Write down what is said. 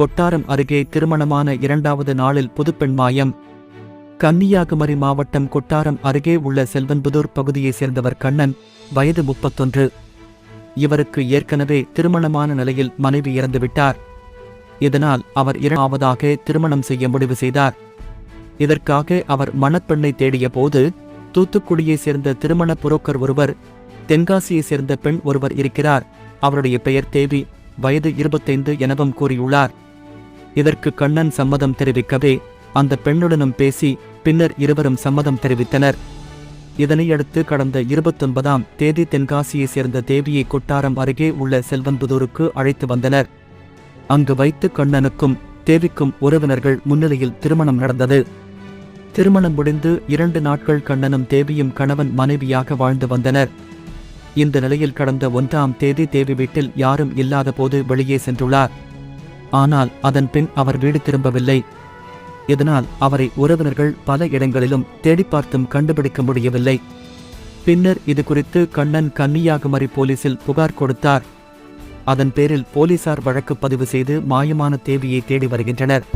கொட்டாரம் அருகே திருமணமான இரண்டாவது நாளில் புதுப்பெண் மாயம். கன்னியாகுமரி மாவட்டம் கொட்டாரம் அருகே உள்ள செல்வன்புதூர் பகுதியைச் சேர்ந்தவர் கண்ணன் வயது முப்பத்தொன்று. இவருக்கு ஏற்கனவே திருமணமான நிலையில் மனைவி இறந்துவிட்டார். இதனால் அவர் இரண்டாவதாக திருமணம் செய்ய முடிவு செய்தார். இதற்காக அவர் மணப்பெண்ணை தேடிய போது தூத்துக்குடியைச் சேர்ந்த திருமண புரோக்கர் ஒருவர் தென்காசியைச் சேர்ந்த பெண் ஒருவர் இருக்கிறார். அவருடைய பெயர் தேவி வயது இருபத்தைந்து எனவும் கூறியுள்ளார். இதற்கு கண்ணன் சம்மதம் தெரிவிக்கவே அந்த பெண்ணுடனும் பேசி பின்னர் இருவரும் சம்மதம் தெரிவித்தனர். இதனையடுத்து கடந்த இருபத்தொன்பதாம் தேதி தென்காசியைச் சேர்ந்த தேவியை கொட்டாரம் அருகே உள்ள செல்வன்புதூருக்கு அழைத்து வந்தனர். அங்கு வைத்து கண்ணனுக்கும் தேவிக்கும் உறவினர்கள் முன்னிலையில் திருமணம் நடந்தது. திருமணம் முடிந்து இரண்டு நாட்கள் கண்ணனும் தேவியும் கணவன் மனைவியாக வாழ்ந்து வந்தனர். இந்த நிலையில் கடந்த ஒன்றாம் தேதி தேவி வீட்டில் யாரும் இல்லாத போது வெளியே சென்றுள்ளார். ஆனால் அதன் பின் அவர் வீடு திரும்பவில்லை. இதனால் அவரை உறவினர்கள் பல இடங்களிலும் தேடி பார்த்தும் கண்டுபிடிக்க முடியவில்லை. பின்னர் இது குறித்து கண்ணன் கன்னியாகுமரி போலீசில் புகார் கொடுத்தார். அதன் பேரில் போலீசார் வழக்கு பதிவு செய்து மாயமான தேவியை தேடி வருகின்றனர்.